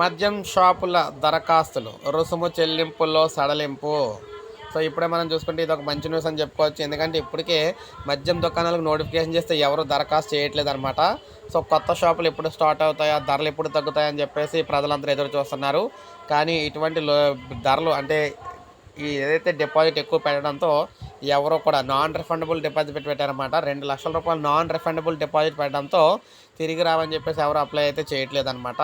మద్యం షాపుల దరఖాస్తులు రుసుము చెల్లింపుల్లో సడలింపు. సో ఇప్పుడే మనం చూసుకుంటే ఇది ఒక మంచి న్యూస్ అని చెప్పుకోవచ్చు. ఎందుకంటే ఇప్పటికే మద్యం దుకాణాలకు నోటిఫికేషన్ చేస్తే ఎవరు దరఖాస్తు చేయట్లేదు అనమాట సో కొత్త షాపులు ఎప్పుడు స్టార్ట్ అవుతాయా ధరలు ఎప్పుడు తగ్గుతాయని చెప్పేసి ప్రజలందరూ ఎదురు చూస్తున్నారు. కానీ ఇటువంటి లో ధరలు అంటే ఈ ఏదైతే డిపాజిట్ ఎక్కువ పెట్టడంతో ఎవరో కూడా నాన్ రిఫండబుల్ డిపాజిట్ పెట్టి పెట్టారన్నమాట. రెండు లక్షల రూపాయలు నాన్ రిఫండబుల్ డిపాజిట్ పెట్టడంతో తిరిగి రావని చెప్పేసి ఎవరు అప్లై అయితే చేయట్లేదనమాట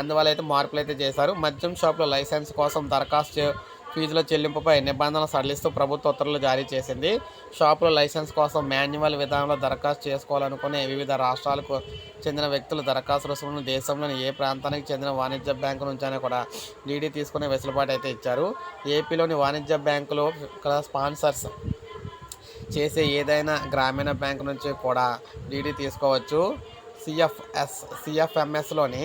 అందువల్ల అయితే మార్పులు అయితే చేశారు. మద్యం షాప్లో లైసెన్స్ కోసం దరఖాస్తు ఫీజుల చెల్లింపుపై నిబంధనలు సడలిస్తూ ప్రభుత్వ ఉత్తర్వులు జారీ చేసింది. షాపులో లైసెన్స్ కోసం మాన్యువల్ విధానంలో దరఖాస్తు చేసుకోవాలనుకునే వివిధ రాష్ట్రాలకు చెందిన వ్యక్తులు దరఖాస్తు రుసుములను దేశంలోని ఏ ప్రాంతానికి చెందిన వాణిజ్య బ్యాంకు నుంచైనా కూడా డీడీ తీసుకునే వెసులుబాటు అయితే ఇచ్చారు. ఏపీలోని వాణిజ్య బ్యాంకులు స్పాన్సర్స్ చేసే ఏదైనా గ్రామీణ బ్యాంక్ నుంచి కూడా డీడీ తీసుకోవచ్చు. సిఎఫ్ఎస్ సిఎఫ్ఎంఎస్లోని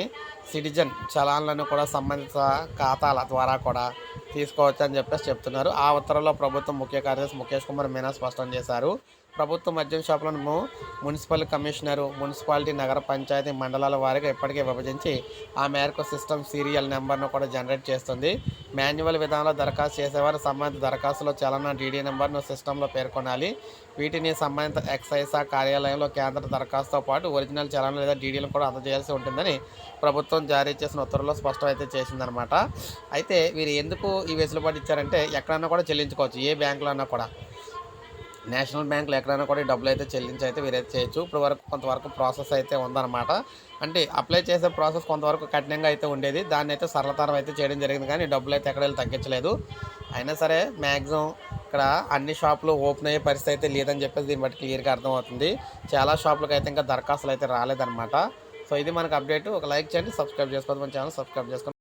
సిటిజన్ చలాన్లను కూడా సంబంధిత ఖాతాల ద్వారా కూడా తీసుకోవచ్చు అని చెప్పేసి చెప్తున్నారు. ఆ ఉత్తర్వులో ప్రభుత్వం ముఖ్య కార్యదర్శి ముఖేష్ కుమార్ మీనా స్పష్టం చేశారు. ప్రభుత్వ మద్యం షాపులను మున్సిపల్ కమిషనరు మున్సిపాలిటీ నగర పంచాయతీ మండలాల వారిగా ఇప్పటికే విభజించి ఆ మేరకు సిస్టమ్ సీరియల్ నెంబర్ను కూడా జనరేట్ చేస్తుంది. మాన్యువల్ విధానంలో దరఖాస్తు చేసేవారు సంబంధిత దరఖాస్తులో చలన డీడీ నెంబర్ను సిస్టంలో పేర్కొనాలి. వీటిని సంబంధిత ఎక్సైజ్ కార్యాలయంలో కేంద్ర దరఖాస్తుతో పాటు ఒరిజినల్ చలన లేదా డీడీలను కూడా అందజేయాల్సి ఉంటుందని ప్రభుత్వం జారీ చేసిన ఉత్తర్వుల్లో స్పష్టం అయితే చేసిందనమాట అయితే వీరు ఎందుకు ఈ వెసులుబాటు ఇచ్చారంటే ఎక్కడన్నా కూడా చెల్లించుకోవచ్చు ఏ బ్యాంకులో అన్నా కూడా. నేషనల్ బ్యాంకులు ఎక్కడైనా కూడా ఈ డబ్బులు అయితే చెల్లించి అయితే వీరైతే చేయొచ్చు. ఇప్పుడు వరకు కొంతవరకు ప్రాసెస్ అయితే ఉందన్నమాట. అంటే అప్లై చేసే ప్రాసెస్ కొంతవరకు కఠినంగా అయితే ఉండేది. దాన్ని అయితే సరళతరం అయితే చేయడం జరిగింది. కానీ డబ్బులు అయితే ఎక్కడ తగ్గించలేదు. అయినా సరే మ్యాక్సిమం ఇక్కడ అన్ని షాపులు ఓపెన్ అయ్యే పరిస్థితి అయితే లేదని చెప్పేసి దీన్ని బట్టి క్లియర్గా అర్థమవుతుంది. చాలా షాపులకు అయితే ఇంకా దరఖాస్తులు అయితే రాలేదన్నమాట. సో ఇది మనకు అప్డేట్. ఒక లైక్ చేయండి. సబ్స్క్రైబ్ చేసుకోవద్దు మన ఛానల్. సబ్స్క్రైబ్ చేసుకోండి.